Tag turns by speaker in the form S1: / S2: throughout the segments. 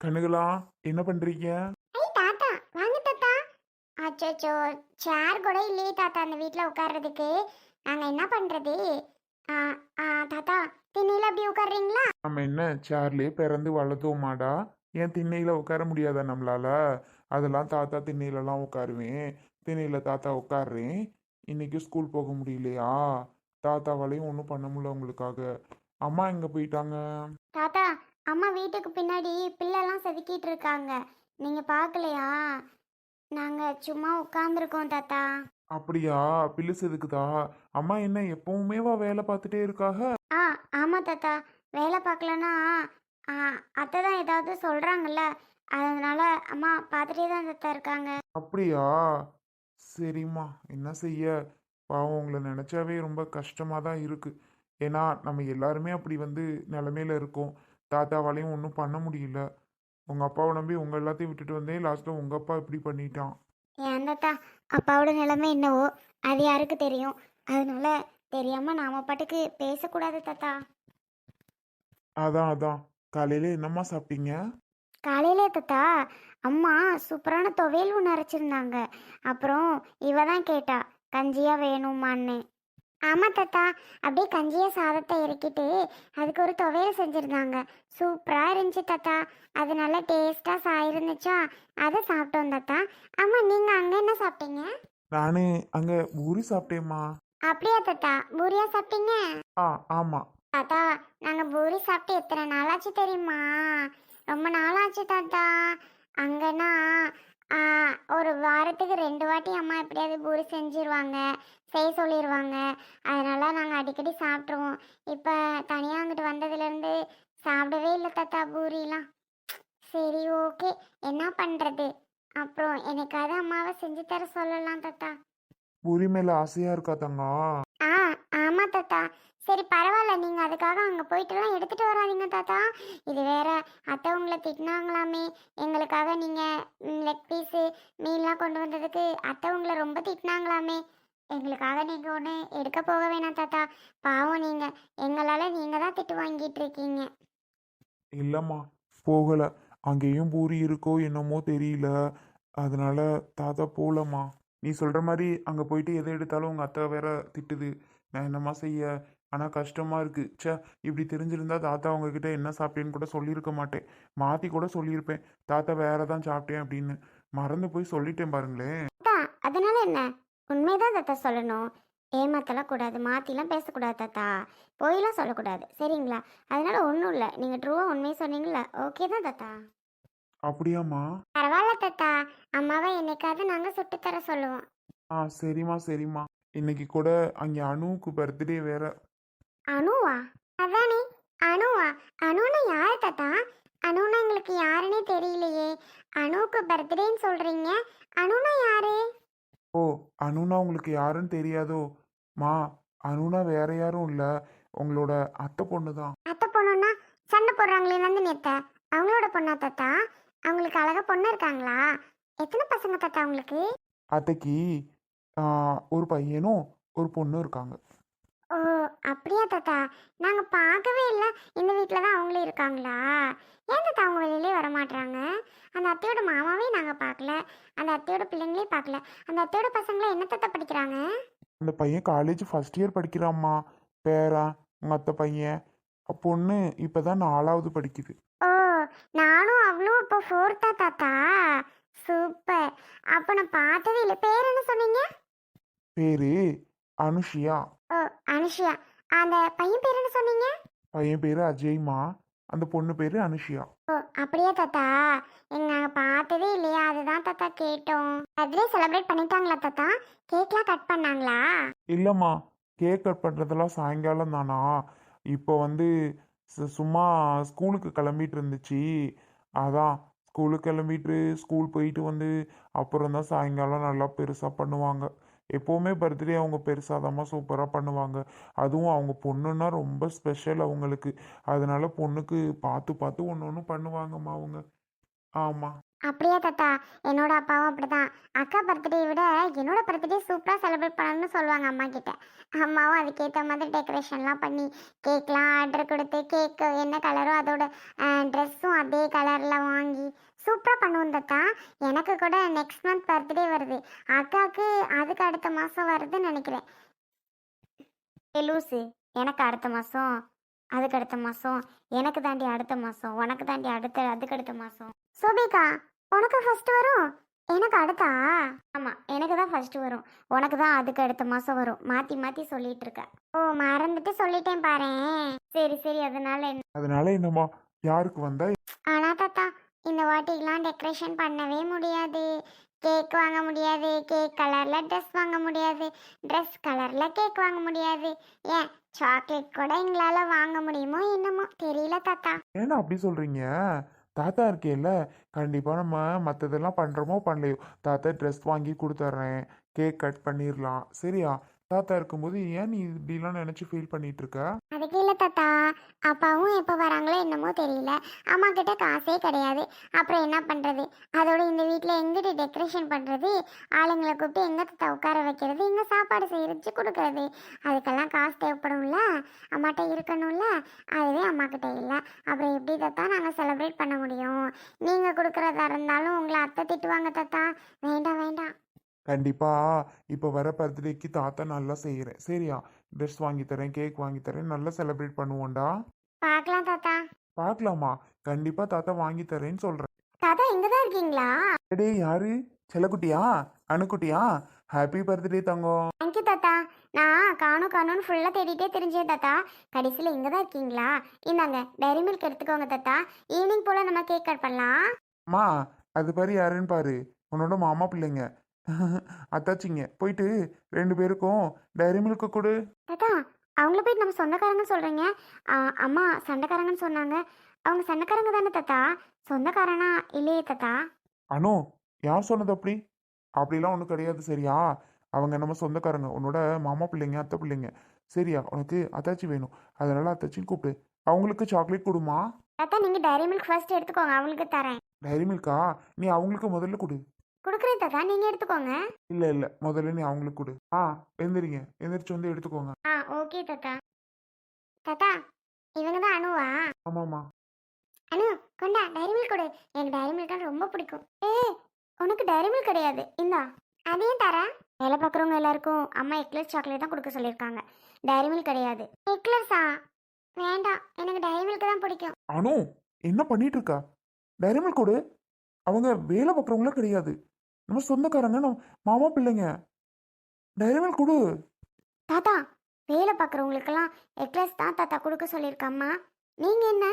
S1: கனகலா என்ன பண்றீங்க?
S2: ஐ தாத்தா வாங்க தாத்தா. அச்சோ சேர் கூட இல்லையே தாத்தா அந்த வீட்டில் உட்கார்றதுக்கு. நாங்கள் என்ன பண்ணுறது ஆ ஆ தாத்தா திண்ணையில் அப்படி உட்கார்றீங்களா?
S1: நம்ம என்ன சேர்லயே பிறந்து வளர்த்தோமாடா? ஏன் திண்ணையில உட்கார முடியாதா நம்மளால? அதெல்லாம் தாத்தா திண்ணையிலலாம் உட்காருவேன். திண்ணையில தாத்தா உட்காருறேன். இன்னைக்கு ஸ்கூல் போக முடியலையா? தாத்தாவாலையும் ஒன்றும் பண்ண முடியல உங்களுக்காக. அம்மா எங்க போயிட்டாங்க?
S2: தாத்தா அம்மா வீட்டுக்கு பின்னாடி பிள்ளைலாம் செதுக்கிட்டு இருக்காங்க நீங்கள் பார்க்கலையா நாங்கள் சும்மா உட்காந்துருக்கோம் தாத்தா.
S1: அப்படியா? பில்லுஸ் எதுக்குதா அம்மா என்ன எப்பவுமேவா வேலை பார்த்துட்டே இருக்காக?
S2: ஆ ஆமாம் தாத்தா. வேலை பார்க்கலன்னா ஆ, அத்தை தான் ஏதாவது சொல்கிறாங்கல்ல அதனால அம்மா பார்த்துட்டே தான் தாத்தா இருக்காங்க.
S1: அப்படியா? சரிம்மா. என்ன செய்ய? பாவம் உங்களை நினச்சாவே ரொம்ப கஷ்டமாக தான் இருக்கு. ஏன்னா நம்ம எல்லாருமே அப்படி வந்து நிலமையில இருக்கோம். தாத்தாவாலையும் ஒன்றும் பண்ண முடியல. உங்கள் அப்பாவை நம்பி உங்கள் எல்லாத்தையும் விட்டுட்டு வந்தேன் லாஸ்ட்டில் உங்கள் அப்பா இப்படி பண்ணிட்டான்.
S2: ஏன் தாத்தா அப்பாவோட நிலைமை என்னவோ அது யாருக்கு தெரியும்? அதனால தெரியாம நாம பாட்டுக்கு பேசக்கூடாது தாத்தா.
S1: அதான் அதான். காலையில் என்னம்மா சாப்பிட்டீங்க?
S2: காலையிலே தாத்தா அம்மா சூப்பரான துவையல் ஒன்று அரைச்சிருந்தாங்க. அப்புறம் இவ தான் கேட்டா கஞ்சியா வேணுமான்னு. ஆமாம் தாத்தா. அப்படியே கஞ்சியா சாதத்தை இறக்கிட்டு அதுக்கு ஒரு துவையல் செஞ்சுருந்தாங்க. சூப்பராக இருந்துச்சு தாத்தா. அது நல்லா டேஸ்ட்டாக சா இருந்துச்சா அதை சாப்பிட்டோம் தாத்தா. ஆமாம் நீங்கள் அங்கே என்ன சாப்பிட்டீங்க?
S1: நான் அங்கே பூரி சாப்பிட்டேம்மா.
S2: அப்படியா தாத்தா? பூரியா சாப்பிட்டீங்க?
S1: ஆ ஆமாம்
S2: தாத்தா நாங்க பூரி சாப்பிட்டு எத்தனை நாளாச்சு தெரியுமா? ரொம்ப நாளாச்சு தாத்தா. அங்கன்னா ஒரு வாரத்துக்கு ரெண்டு வாட்டி அம்மா எப்படியாவது பூரி செஞ்சிருவாங்க செய்ய சொல்லிடுவாங்க அதனால நாங்கள் அடிக்கடி சாப்பிட்ருவோம் இப்போ தனியாக அங்கிட்டு வந்ததுலேருந்து சாப்பிடவே இல்லை தாத்தா பூரிலாம். சரி ஓகே. என்ன பண்ணுறது அப்புறம் எனக்காவது அம்மாவை செஞ்சு தர சொல்லலாம் தாத்தா.
S1: பூரி மேலே ஆசையாக இருக்கா தங்கம்
S2: ஆ ஆமா தாத்தா. சரி பரவாயில்ல. நீங்க அதுக்காக அங்க போயிட்டுலாம் எடுத்துட்டு வராதீங்க தாத்தா. இது வேற அத்தை உங்களை திட்டினாங்களாமே. எங்களுக்காக நீங்க ரொம்ப திட்டினாங்களாமே எங்களுக்காக நீங்கள் ஒன்று எடுக்க போக வேணாம் தாத்தா. பாவம் நீங்கள் எங்களால் நீங்கள் தான் திட்டு வாங்கிட்டு இருக்கீங்க.
S1: இல்லைம்மா போகலை. அங்கேயும் பூரி இருக்கோ என்னமோ தெரியல. அதனால தாத்தா போகலம்மா நீ சொல்கிற மாதிரி அங்கே போயிட்டு எதை எடுத்தாலும் உங்கள் அத்தை வேற திட்டுது. நான் என்னம்மா செய்ய? ஆனால் கஷ்டமாக இருக்கு. சே இப்படி தெரிஞ்சிருந்தா தாத்தா உங்ககிட்ட என்ன சாப்பிட்டேன்னு கூட சொல்லியிருக்க மாட்டேன். மாற்றி கூட சொல்லியிருப்பேன். தாத்தா வேற தான் சாப்பிட்டேன் அப்படின்னு. மறந்து போய் சொல்லிட்டேன் பாருங்களேன்.
S2: என்ன? உண்மைதான் தாத்தா சொல்லணும். ஏமாத்தலாம் கூடாது மாற்றிலாம் பேசக்கூடாது தாத்தா. பொய்லாம் சொல்லக்கூடாது. சரிங்களா? அதனால ஒன்றும் இல்லை. நீங்கள் ட்ரூவாக உண்மையை சொன்னீங்களா ஓகே தான் தாத்தா.
S1: அப்படியாம்மா?
S2: பரவாயில்ல தாத்தா. அம்மாவை என்னைக்காவது நாங்கள் சுட்டு தர சொல்லுவோம்.
S1: ஆ சரிம்மா சரிம்மா. இன்னைக்கு கூட அங்கே அணுவுக்கு பர்த்டே வேற.
S2: அனுவா? அதானே? அனுவா? அனுன்னா யார் தாத்தா? அனுன்னா எங்களுக்கு யாருன்னே தெரியலையே. அனுவுக்கு பர்த்டேன்னு சொல்கிறீங்க அனுனா யாரு?
S1: ஓ அனுனா உங்களுக்கு யாருன்னு தெரியாதோ? மா அனுனா வேற யாரும் இல்லை. உங்களோட அத்தை பொண்ணு தான்.
S2: அத்தை பொண்ணுன்னா சண்டை போடுறாங்களே நந்தினி அத்தை. அவங்களோட பொண்ணா தாத்தா? அவங்களுக்கு அழகா பொண்ணு இருக்காங்களா? எத்தனை பசங்க தாத்தா அவங்களுக்கு
S1: அத்தைக்கு ஒரு பையனும் ஒரு பொண்ணும் இருக்காங்க.
S2: ஓ அப்படியா தாத்தா. நாங்கள் பார்க்கவே இல்லை. இந்த வீட்டில் தான் அவங்களே இருக்காங்களா? ஏன் தாத்தா அவங்க வெளியிலே வர மாட்றாங்க அந்த அத்தையோட மாமாவே நாங்கள் பார்க்கல. அந்த அத்தையோட பிள்ளைங்களே பார்க்கல. அந்த அத்தையோட பசங்களாம் என்ன தாத்தா படிக்கிறாங்க?
S1: அந்த பையன் காலேஜ் ஃபர்ஸ்ட் இயர் படிக்கிறாம்மா. பேரா உங்கள் அத்தை பையன். பொண்ணு இப்போ தான் நாலாவது படிக்குது.
S2: ஓ நானும் அவளும் இப்போ ஃபோர்த்தா தாத்தா. சூப்பர். அப்போ நான் பார்த்ததே இல்லை. பேர் என்ன சொன்னீங்க?
S1: பேரு அனுஷியா.
S2: ஓ அனுஷியா. அந்த பையன் பேர் என்ன சொன்னீங்க?
S1: பையன் பேரு அஜய்மா. அந்த பொண்ணு பேரு அனுஷியா.
S2: ஓ அப்படியே தாத்தா? எங்க நாங்கள் பார்த்ததே இல்லையா. அதுதான் தாத்தா கேட்டோம். பர்த்டே செலிப்ரேட் பண்ணிட்டாங்களா தாத்தா? கேக்லாம் கட் பண்ணாங்களா?
S1: இல்லைம்மா கேக் கட் பண்ணுறதெல்லாம் சாயங்காலம் தானா? இப்போ வந்து சு- சும்மா ஸ்கூலுக்கு கிளம்பிட்டு இருந்துச்சு. அதான் ஸ்கூலுக்கு கிளம்பிட்டு ஸ்கூல் போயிட்டு வந்து அப்புறம் தான் சாயங்காலம் நல்லா பெருசாக பண்ணுவாங்க. எப்போவுமே பர்த்டே அவங்க பெருசாக சூப்பராக பண்ணுவாங்க. அதுவும் அவங்க பொண்ணுன்னா ரொம்ப ஸ்பெஷல் அவங்களுக்கு. அதனால பொண்ணுக்கு பார்த்து பார்த்து ஒன்று ஒன்று பண்ணுவாங்கம்மா அவங்க. ஆமாம்
S2: அப்படியா தாத்தா என்னோட அப்பாவும் அப்படிதான். அக்கா பர்த்டே விட என்னோட பர்த்டே சூப்பராக செலிப்ரேட் பண்ணணும்னு சொல்லுவாங்க அம்மா கிட்ட. அம்மாவும் அதுக்கேற்ற மாதிரி டெக்கரேஷன்லாம் பண்ணி கேக்லாம் ஆர்டர் கொடுத்து கேக்கு என்ன கலரோ அதோட ட்ரெஸ்ஸும் அதே கலரில் வாங்கி சூப்பராக பண்ணுவோம் தாத்தா. எனக்கு கூட நெக்ஸ்ட் மந்த் பர்த்டே வருது. அக்காவுக்கு அதுக்கு அடுத்த மாதம் வருதுன்னு நினைக்கிறேன். லூசு எனக்கு அடுத்த மாதம் அதுக்கு அடுத்த மாதம் எனக்கு தாண்டி அடுத்த மாதம் உனக்கு தாண்டி அடுத்த அதுக்கு அடுத்த மாதம் சோபிகா உனக்கு ஃபர்ஸ்ட் வரும்? எனக்கு அடுத்தா? ஆமாம் எனக்கு தான் ஃபர்ஸ்ட் வரும். உனக்கு தான் அதுக்கு அடுத்த மாதம் வரும். மாற்றி மாற்றி சொல்லிட்டு இருக்க. ஓ மறந்துட்டு சொல்லிட்டேன் பாரேன் சரி சரி அதனால என்ன?
S1: அதனால என்னம்மா? யாருக்கு வந்தா?
S2: ஆனால் தாத்தா இந்த வாட்டிலாம் டெக்கரேஷன் பண்ணவே முடியாது. கேக் வாங்க முடியாது. கேக் கலரில் ட்ரெஸ் வாங்க முடியாது. ட்ரெஸ் கலரில் கேக் வாங்க முடியாது. ஏன்? சாக்லேட் கூட எங்களால் வாங்க முடியுமோ என்னமோ தெரியல தாத்தா.
S1: ஏன்னா அப்படி சொல்றீங்க? தாத்தா இருக்கேல்ல கண்டிப்பாக நம்ம மற்றதெல்லாம் பண்ணுறோமோ பண்ணலையோ தாத்தா ட்ரெஸ் வாங்கி கொடுத்துட்றேன் கேக் கட் பண்ணிடலாம் சரியா? தாத்தா இருக்கும்போது ஏன் நீ இப்படிலாம் நினைச்சு ஃபீல் பண்ணிட்டு இருக்க
S2: அதுக்கு இல்லை தாத்தா. அப்பாவும் எப்போ வராங்களோ என்னமோ தெரியல. அம்மா கிட்ட காசே கிடையாது. அப்புறம் என்ன பண்ணுறது அதோட இந்த வீட்டில் எங்கிட்ட டெக்கரேஷன் பண்ணுறது ஆளுங்களை கூப்பிட்டு எங்கே தாத்தா உட்கார வைக்கிறது? எங்கே சாப்பாடு செய்யறச்சு கொடுக்கறது? அதுக்கெல்லாம் காசு தேவைப்படும்ல? அம்மாட்ட இருக்கணும்ல? அதுவே அம்மா கிட்ட இல்லை. அப்புறம் எப்படி தாத்தா நாங்கள் செலிப்ரேட் பண்ண முடியும்? நீங்கள் கொடுக்குறதா இருந்தாலும் உங்களை அத்தை திட்டுவாங்க தாத்தா. வேண்டாம் வேண்டாம்.
S1: கண்டிப்பா. இப்போ வர பர்த்டேக்கு தாத்தா நல்லா செய்கிறேன் சரியா? ட்ரெஸ் வாங்கி தரேன் கேக் வாங்கி தரேன் நல்லா செலிப்ரேட் பண்ணுவோம்டா.
S2: பார்க்கலாம் தாத்தா.
S1: பார்க்கலாமா கண்டிப்பா தாத்தா வாங்கி தரேன்னு சொல்றேன்.
S2: தாத்தா இங்கே தான் இருக்கீங்களா?
S1: டேய் யாரு? செல்லக்குட்டியா? அணுக்குட்டியா? ஹாப்பி பர்த்டே தங்கம்.
S2: தேங்க்யூ தாத்தா. நான் காணும் காணும்னு ஃபுல்லாக தேடிட்டே தெரிஞ்சேன் தாத்தா. கடைசியில் இங்கே தான் இருக்கீங்களா? இந்தாங்க டைரி மில்க் எடுத்துக்கோங்க தாத்தா. ஈவினிங் போல் நம்ம கேக் கட் பண்ணலாம்.
S1: அம்மா அது பாரு யாருன்னு பாரு. உன்னோட மாமா பிள்ளைங்க. அத்தாச்சிங்க போயிட்டு ரெண்டு பேருக்கும் டைரி மில்க் கொடு.
S2: தாத்தா அவங்கள போயிட்டு நம்ம சொந்தக்காரங்கன்னு சொல்கிறீங்க அம்மா சண்டைக்காரங்கன்னு சொன்னாங்க. அவங்க சண்டைக்காரங்க தானே தாத்தா? சொந்தக்காரனா இல்லையே தாத்தா?
S1: அனு யார் சொன்னது அப்படி? அப்படிலாம் ஒன்றும் கிடையாது சரியா? அவங்க நம்ம சொந்தக்காரங்க. உன்னோட மாமா பிள்ளைங்க அத்தை பிள்ளைங்க. சரியா உனக்கு அத்தாச்சி வேணும். அதனால அத்தாச்சின்னு கூப்பிடு. அவங்களுக்கு சாக்லேட் கொடுமா?
S2: தாத்தா நீங்கள் டைரி மில்க் ஃபர்ஸ்ட் எடுத்துக்கோங்க. அவங்களுக்கு தரேன்.
S1: டைரி மில்கா நீ அவங்களுக்கு முதல்ல கொடு.
S2: கொடுக்குறேன் தாத்தா நீங்கள் எடுத்துக்கோங்க.
S1: இல்லை இல்லை. முதல்ல நீ அவங்களுக்கு கொடு. ஆ எந்திரிங்க. எந்திரிச்சு வந்து எடுத்துக்கோங்க.
S2: ஆ ஓகே தாத்தா. தாத்தா இவங்க தான் அனுவா.
S1: ஆமாம்மா.
S2: அனு கொண்டா டைரி மில்க் கொடு. எனக்கு டைரி மில்க் ரொம்ப பிடிக்கும். ஏ உனக்கு டைரி மில்க் கிடையாது. இந்தா அதையும் தரேன்? வேலை பார்க்குறவங்க எல்லாருக்கும் அம்மா எக்லஸ் சாக்லேட் தான் கொடுக்க சொல்லியிருக்காங்க. டைரி மில்க் கிடையாது. எக்லஸா வேண்டாம். எனக்கு டைரி மில்க் தான் பிடிக்கும்.
S1: அனு என்ன பண்ணிட்டு இருக்கா? டைரி மில்க் கொடு. அவங்க வேலை பார்க்குறவங்களும் கிடையாது. நம்ம சொந்தக்காரங்க நம்ம மாமா பிள்ளைங்க. டைரி கொடு.
S2: தாத்தா வேலை பார்க்குறவங்களுக்கெல்லாம் எக்லஸ் தான் தாத்தா கொடுக்க சொல்லியிருக்கம்மா. நீங்கள் என்ன?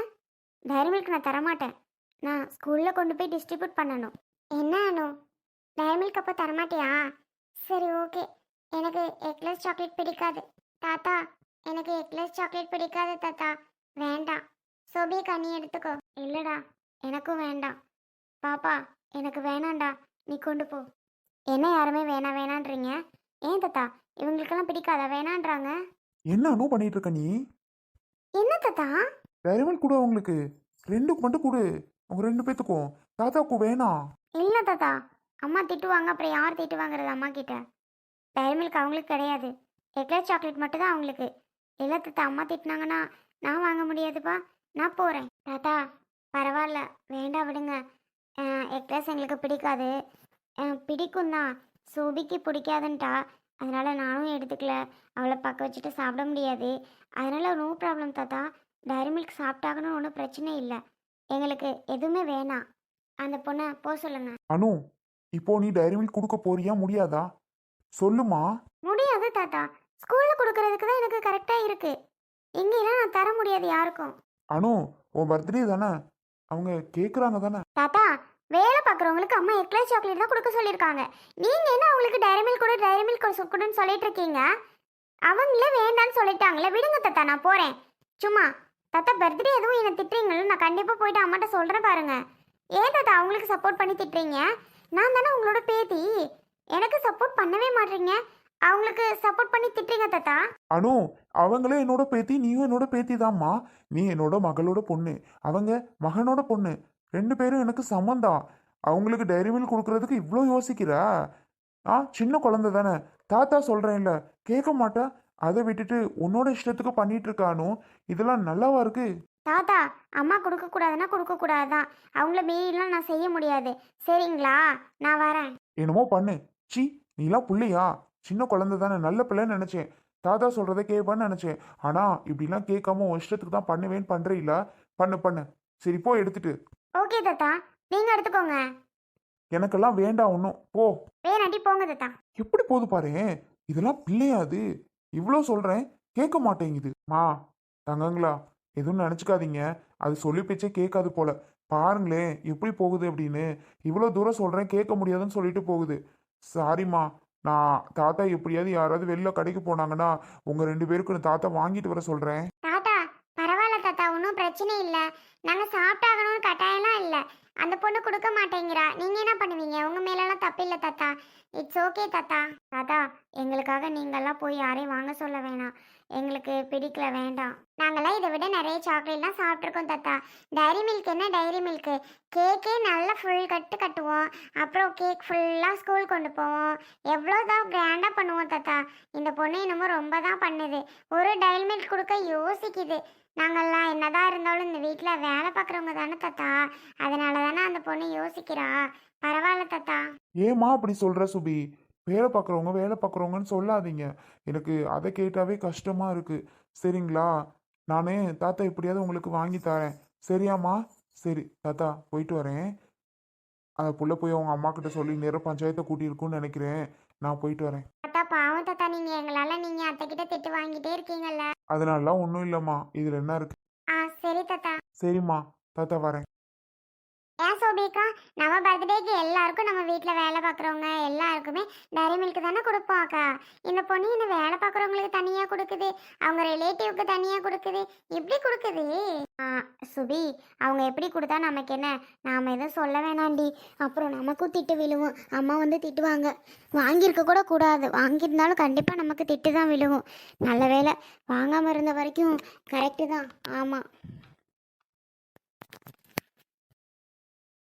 S2: டைரி மில்க் நான் தரமாட்டேன். நான் ஸ்கூலில் கொண்டு போய் டிஸ்ட்ரிபியூட் பண்ணணும். என்ன அனு? டைரி மில்க் அப்போ தரமாட்டியா? சரி ஓகே எனக்கு எக்லஸ் சாக்லேட் பிடிக்காது. தாத்தா எனக்கு எக்லஸ் சாக்லேட் பிடிக்காது தாத்தா. வேண்டாம். சோபியக்கா நீ எடுத்துக்கோ. இல்லைடா எனக்கும் வேண்டாம். பாப்பா எனக்கு வேணாம்டா. நீ கொண்டு போ. என்ன யாருமே வேணாம் வேணான்றீங்க? ஏன் தாத்தா? இவங்களுக்கெல்லாம் பிடிக்காதா? வேணான்றாங்க.
S1: என்ன அனு பண்ணிட்டு இருக்க நீ?
S2: என்ன தாத்தா?
S1: டைரி மில்க் கொடு அவங்களுக்கு? ரெண்டுக்கு மட்டும் கொடு. அவங்க ரெண்டு பேத்துக்கும். தாத்தாவுக்கு வேணாம்
S2: இல்லை தாத்தா. அம்மா திட்டுவாங்க அப்புறம் யார் திட்டுவாங்கிறது அம்மா கிட்ட? டைரி மில்க் அவங்களுக்கு கிடையாது. எக்லர் சாக்லேட் மட்டும் தான் அவங்களுக்கு. இல்லை தாத்தா அம்மா திட்டினாங்கன்னா நான் வாங்க முடியாதுப்பா. நான் போகிறேன் தாத்தா பரவாயில்ல. வேண்டாம் விடுங்க. எக்லஸ் எங்களுக்கு பிடிக்காது. பிடிக்கும் தான் சோபிக்கு பிடிக்காதுன்ட்டா. அதனால நானும் எடுத்துக்கல. அவளை பக்க வச்சுட்டு சாப்பிட முடியாது. அதனால நோ ப்ராப்ளம் தாத்தா. டைரி மில்க் சாப்பிட்டாகணும் ஒன்றும் பிரச்சனை இல்லை. எங்களுக்கு எதுவுமே வேணாம். அந்த பொண்ணை போக சொல்லுங்க.
S1: அனு இப்போ நீ டைரி மில்க் கொடுக்க போறியா? முடியாதா? சொல்லுமா.
S2: முடியாது தாத்தா. ஸ்கூல்ல கொடுக்கறதுக்கு தான் எனக்கு கரெக்டா இருக்கு. இங்கெல்லாம் நான் தர முடியாது யாருக்கும்.
S1: அனு உன் பர்த்டே தானே? அவங்க கேக்குறாங்க தானே?
S2: தாத்தா வேலை பார்க்குறவங்களுக்கு அம்மா எக்லே சாக்லேட் தான் கொடுக்க சொல்லியிருக்காங்க. நீங்கள் என்ன அவங்களுக்கு டைரி மில்க் கொடு டைரி மில்க் கொடுன்னு சொல்லிட்டு இருக்கீங்க? அவங்களே வேண்டான்னு சொல்லிட்டாங்களே விடுங்க தாத்தா நான் போகிறேன் சும்மா தாத்தா பர்த்டே எதுவும் என்னை திட்டுறீங்களோ நான் கண்டிப்பாக போயிட்டு அம்மாட்ட சொல்கிறேன் பாருங்க. ஏன் தாத்தா அவங்களுக்கு சப்போர்ட் பண்ணி திட்டுறீங்க? நான் தானே உங்களோட பேத்தி. எனக்கு சப்போர்ட் பண்ணவே மாட்டீங்க. அவங்களுக்கு சப்போர்ட் பண்ணி திட்டுறீங்க தாத்தா?
S1: அனு அவங்களே என்னோட பேத்தி நீயும் என்னோட பேத்தி தாம்மா நீ என்னோட மகளோட பொண்ணு. அவங்க மகனோட பொண்ணு. ரெண்டு பேரும் எனக்கு சம்மந்தான் அவங்களுக்கு டைரி மில்க் கொடுக்கறதுக்கு இவ்வளோ யோசிக்கிற? ஆ சின்ன குழந்தை தானே. தாத்தா சொல்கிறேன்ல கேட்க மாட்டா. அதை விட்டுட்டு உன்னோட இஷ்டத்துக்கு பண்ணிட்டு இருக்கானு இதெல்லாம் நல்லாவா இருக்கு?
S2: தாத்தா அம்மா கொடுக்கக்கூடாதுன்னா கொடுக்கக்கூடாது அவங்கள மீறிலாம் நான் செய்ய முடியாது. சரிங்களா? நான் வரேன்.
S1: என்னமோ பண்ணு. சி நீலாம் புள்ளையா? சின்ன குழந்தை தானே நல்ல பிள்ளைன்னு நினைச்சேன். தாத்தா சொல்றதை கேட்பான்னு நினைச்சேன். ஆனா இப்படிலாம் கேட்காம உன் இஷ்டத்துக்கு தான் பண்ணுவேன்னு பண்றீல பண்ணு பண்ணு. சரி போ எடுத்துட்டு.
S2: ஓகே தாத்தா. நீங்கள் எடுத்துக்கோங்க.
S1: எனக்கெல்லாம் வேண்டாம் ஒன்றும் போ.
S2: வேணாட்டி போங்க தாத்தா.
S1: எப்படி போகுது பாரு? இதெல்லாம் பிள்ளையா அது? இவ்வளோ சொல்றேன் கேட்க மாட்டேங்குது. மா தங்கங்களா எதுவும் நினச்சிக்காதீங்க. அது சொல்லி பேச்சே கேட்காது போல. பாருங்களேன் எப்படி போகுது அப்படின்னு. இவ்வளோ தூரம் சொல்கிறேன் கேட்க முடியாதுன்னு சொல்லிட்டு போகுது. சாரிம்மா நான் தாத்தா எப்படியாவது யாராவது வெளில கடைக்கு போனாங்கன்னா உங்கள் ரெண்டு பேருக்கு நான் தாத்தா வாங்கிட்டு வர சொல்கிறேன்
S2: தாத்தா பரவாயில்ல தாத்தா ஒன்றும் பிரச்சனை இல்லை. நாங்கள் சாப்பிட்டாகணும்னு கட்டாயம்லாம் இல்லை. அந்த பொண்ணு கொடுக்க மாட்டேங்கிறா. நீங்கள் என்ன பண்ணுவீங்க? உங்கள் மேலெல்லாம் தப்பில்லை தாத்தா. இட்ஸ் ஓகே தாத்தா. தாத்தா எங்களுக்காக நீங்கள்லாம் போய் யாரையும் வாங்க சொல்ல வேணாம். எங்களுக்கு பிடிக்கல வேண்டாம். நாங்களாம் இதை விட நிறைய சாக்லேட்லாம் சாப்பிட்ருக்கோம் தாத்தா. டைரி மில்க் என்ன டைரி மில்க்கு கேக்கே நல்லா ஃபுல் கட்டு கட்டுவோம். அப்புறம் கேக் ஃபுல்லாக ஸ்கூல் கொண்டு போவோம். எவ்வளோ தான் கிராண்டாக பண்ணுவோம் தாத்தா. இந்த பொண்ணு என்னமோ ரொம்ப தான் பண்ணுது. ஒரு டைரி மில்க் கொடுக்க யோசிக்குது. நாங்கள்லாம் என்னதான் இருந்தாலும் இந்த வீட்டில் வேலை பார்க்குறவங்க தானே தாத்தா. அதனால தானே அந்த பொண்ணு யோசிக்கிறா. பரவாயில்ல தாத்தா.
S1: ஏமா அப்படி சொல்கிற சுபி? வேலை பார்க்குறவங்க வேலை பார்க்குறவங்கன்னு சொல்லாதீங்க. எனக்கு அதை கேட்டாவே கஷ்டமாக இருக்குது சரிங்களா? நானே தாத்தா எப்படியாவது உங்களுக்கு வாங்கி தரேன். சரியாம்மா? சரி தாத்தா போயிட்டு வரேன். அந்த புள்ள போய் அவங்க அம்மா கிட்ட சொல்லி நேரம் பஞ்சாயத்தை கூட்டியிருக்குன்னு நினைக்கிறேன். நான் போயிட்டு வரேன்.
S2: தாத்தா பாவம் தாத்தா நீங்கள் எங்களால் நீங்கள் அத்தைக்கிட்ட திட்டு வாங்கிட்டே இருக்கீங்கல்ல.
S1: அதனாலலாம் ஒன்றும் இல்லைம்மா. இதில் என்ன இருக்கு?
S2: ஆ சரி தாத்தா.
S1: சரிம்மா தாத்தா வரேன்.
S2: நம்ம பர்த்டேக்கு எல்லாருக்கும் நம்ம வீட்டில் வேலை பார்க்குறவங்க எல்லாருக்குமே டைரி மில்க் தானே கொடுப்போம் அக்கா. இந்த பொண்ணு இந்த வேலை பார்க்குறவங்களுக்கு தனியாக கொடுக்குது? அவங்க ரிலேட்டிவ்க்கு தனியாக கொடுக்குது? எப்படி கொடுக்குது? சுபி அவங்க எப்படி கொடுத்தா நமக்கு என்ன? நாம் எதுவும் சொல்ல வேணாண்டி. அப்புறம் நமக்கும் திட்டு விழுவும். அம்மா வந்து திட்டுவாங்க. வாங்கியிருக்க கூட கூடாது. வாங்கியிருந்தாலும் கண்டிப்பாக நமக்கு திட்டு தான் விழுவும். நல்ல வேலை வாங்காமல் இருந்த வரைக்கும் கரெக்டு தான். ஆமாம்